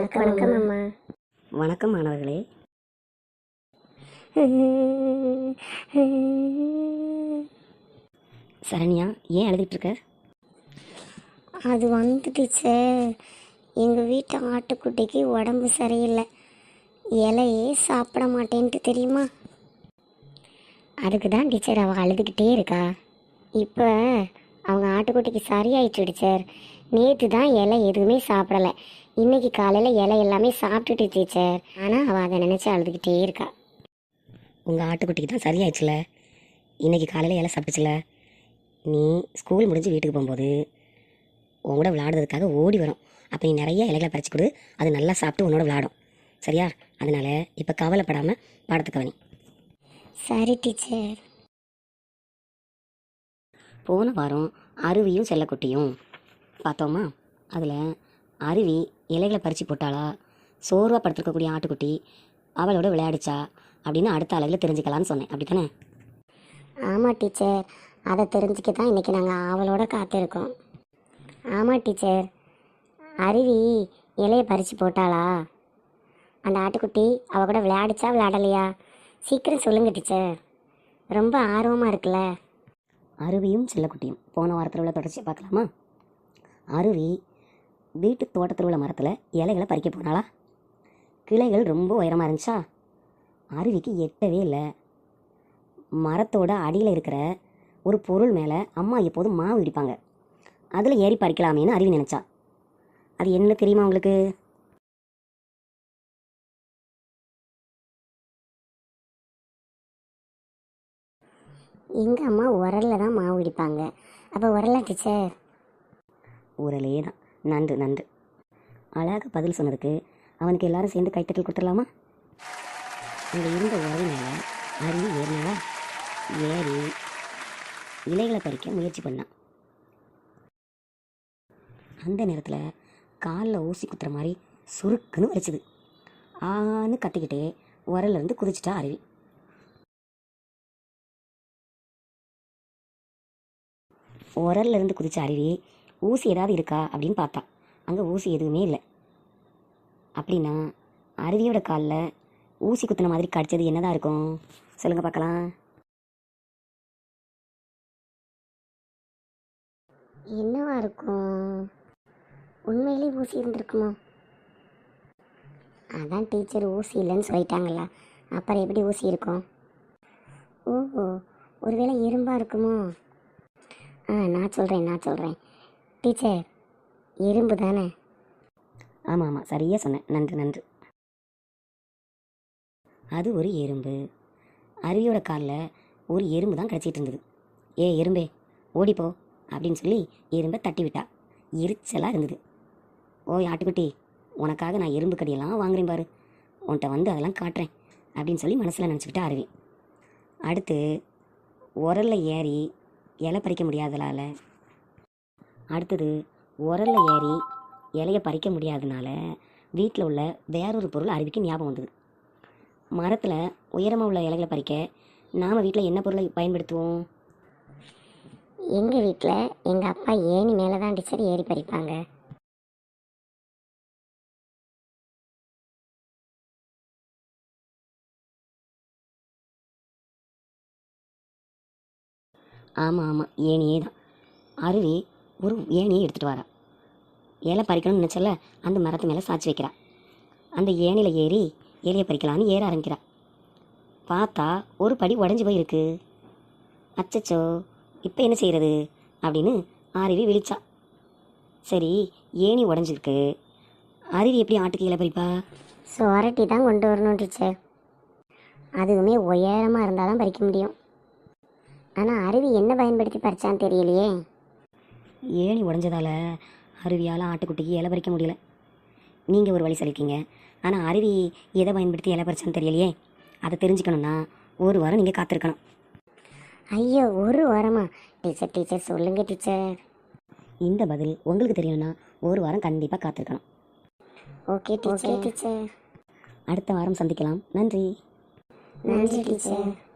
வணக்கம்மா வணக்கம் மாணவர்களே. சரண்யா ஏன் எழுதிட்டு இருக்க? அது வந்து டீச்சர் எங்கள் வீட்டு ஆட்டுக்குட்டிக்கு உடம்பு சரியில்லை. இலையே சாப்பிட மாட்டேன்ட்டு தெரியுமா? அதுக்கு தான் டீச்சர் அவள் அழுதுகிட்டே இருக்கா. இப்போ அவங்க ஆட்டுக்குட்டிக்கு சரியாயிடுச்சு டீச்சர். நேற்று தான் இலை எதுவுமே சாப்பிடலை. இன்னைக்கு காலையில் இலை எல்லாமே சாப்பிட்டுட்டு டீச்சர். ஆனால் அவள் அதை நினச்சி அழுதுகிட்டே இருக்கா. உங்கள் ஆட்டுக்குட்டிக்கு தான் சரியாயிடுச்சுல? இன்னைக்கு காலையில் இலை சாப்பிட்டுச்சுல? நீ ஸ்கூல் முடிஞ்சு வீட்டுக்கு போகும்போது உன் கூட விளையாடுறதுக்காக ஓடி வரும். அப்போ நீ நிறைய இலைகளை பறிச்சு கொடு. அது நல்லா சாப்பிட்டு உன்னோட விளையாடும். சரியா? அதனால இப்போ கவலைப்படாமல் பாடத்துக்கு கவனி சரி டீச்சர். போன வாரம் அருவியும் செல்லக்குட்டியும் பார்த்தோமா? அதில் அருவி இலைகளை பறித்து போட்டாளா? சோர்வாக படுத்திருக்கக்கூடிய ஆட்டுக்குட்டி அவளோட விளையாடிச்சா? அப்படின்னு அடுத்த அழகில் தெரிஞ்சுக்கலான்னு சொன்னேன். அப்படி தானே ஆமாம் டீச்சர். அதை தெரிஞ்சுக்க தான் இன்றைக்கி நாங்கள் ஆவலோட காத்திருக்கோம். ஆமாம் டீச்சர். அருவி இலையை பறித்து போட்டாளா? அந்த ஆட்டுக்குட்டி அவ கூட விளையாடிச்சா விளையாடலையா? சீக்கிரம் சொல்லுங்க டீச்சர். ரொம்ப ஆர்வமாக இருக்குல்ல. அருவியும் செல்லக்குட்டியும். போன வாரத்தில் உள்ள தொடர்ச்சி பார்க்கலாமா? அருவி வீட்டு தோட்டத்தில் உள்ள மரத்தில் இலைகளை பறிக்க போனாளா? கிளைகள் ரொம்ப உயரமாக இருந்துச்சா? அருவிக்கு எட்டவே இல்லை. மரத்தோட அடியில் இருக்கிற ஒரு பொருள் மேலே அம்மா எப்போதும் மாவு இடிப்பாங்க. அதில் ஏறி பறிக்கலாமேன்னு அருவி நினச்சா. அது என்ன தெரியுமா உங்களுக்கு? எங்கள் அம்மா உரலில் தான் மாவு இடிப்பாங்க. அப்போ உரலா டீச்சர் உரலே தான். நண்டு நண்டு. அழகாக பதில் சொன்னதுக்கு அவனுக்கு எல்லாரும் சேர்ந்து கைத்தட்டல் கொடுத்துடலாமா? அங்கே இருந்த உறவினால அருவி ஏறினாளா? ஏறி இலைகளை பறிக்க முயற்சி பண்ணான். அந்த நேரத்தில் காலில் ஊசி குத்துற மாதிரி சுருக்குன்னு வலிச்சுது. ஆன்னு கத்திக்கிட்டே உரல்ல இருந்து குதிச்சிட்டா அருவி. உரல்ல இருந்து குதிச்ச அருவி ஊசி ஏதாவது இருக்கா அப்படின்னு பார்த்தா அங்கே ஊசி எதுவுமே இல்லை. அப்படின்னா அருவியோட காலில் ஊசி குத்துன மாதிரி கடிச்சது என்னதான் இருக்கும்? சொல்லுங்கள் பார்க்கலாம். என்னவா இருக்கும்? உண்மையிலே ஊசி இருந்திருக்குமோ? அதான் டீச்சர் ஊசி இல்லைன்னு சொல்லிட்டாங்களா. அப்புறம் எப்படி ஊசி இருக்கும்? ஓஹோ ஒருவேளை இரும்பாக இருக்குமோ? ஆ நான் சொல்கிறேன் நான் சொல்கிறேன் டீச்சர் எறும்பு தானே? ஆமாம் ஆமாம் சரியாக சொன்னேன். நன்று நன்று. அது ஒரு எறும்பு. அருவியோட காலில் ஒரு எறும்பு தான் கிடச்சிட்டு இருந்தது. ஏ எறும்பே ஓடிப்போ அப்படின்னு சொல்லி எறும்பை தட்டி விட்டா. எரிச்சலாக இருந்தது. ஓய் ஆட்டுக்குட்டி உனக்காக நான் எறும்பு கடியெல்லாம் வாங்குறேன் பாரு. உன்கிட்ட வந்து அதெல்லாம் காட்டுறேன் அப்படின்னு சொல்லி மனசில் நினச்சிக்கிட்டா அருவி. அடுத்து உரல்ல ஏறி இலை பறிக்க முடியாதனால அடுத்தது உரல்ல ஏறி இலையை பறிக்க முடியாதனால வீட்டில் உள்ள வேறொரு பொருள் அருவிக்கு ஞாபகம் வந்தது. மரத்தில் உயரமாக உள்ள இலைகளை பறிக்க நாம் வீட்டில் என்ன பொருளை பயன்படுத்துவோம்? எங்கள் வீட்டில் எங்கள் அப்பா ஏணி மேலே தான் டீச்சர் ஏறி பறிப்பாங்க. ஆமாம் ஆமாம் ஏணியே தான் அருவி ஒரு ஏணியை எடுத்துகிட்டு வரா இலை பறிக்கணும்னு நினச்சல அந்த மரத்து மேலே சாய்ச்சி வைக்கிறா அந்த ஏணியில் ஏறி இலையை பறிக்கலான்னு ஏற ஆரம்பிக்கிறா பார்த்தா ஒரு படி உடஞ்சி போயிருக்கு. அச்சச்சோ இப்போ என்ன செய்கிறது அப்படின்னு அருவி விழிச்சா சரி ஏணி உடஞ்சிருக்கு. அருவி எப்படி ஆட்டுக்கு இலை பறிப்பா? சுவரட்டி தான் கொண்டு வரணும் டீச்சர். அதுவுமே உயரமாக இருந்தால் தான் பறிக்க முடியும். ஆனால் அருவி என்ன பயன்படுத்தி பறிச்சான்னு தெரியலையே. ஏணி உடஞ்சதால அருவியால் ஆட்டுக்குட்டிக்கு இலை பறிக்க முடியல. நீங்கள் ஒரு வழி சொல்லியிருக்கீங்க ஆனால் அருவி எதை பயன்படுத்தி இலை பறிச்சான்னு தெரியலையே. அதை தெரிஞ்சுக்கணுன்னா ஒரு வாரம் நீங்கள் காத்திருக்கணும். ஐயோ ஒரு வாரமா? டீச்சர் டீச்சர் சொல்லுங்க டீச்சர். இந்த பதில் உங்களுக்கு தெரியணும்னா ஒரு வாரம் கண்டிப்பாக காத்திருக்கணும். Okay teacher. டீச்சர். அடுத்த வாரம் சந்திக்கலாம். நன்றி. நன்றி டீச்சர்.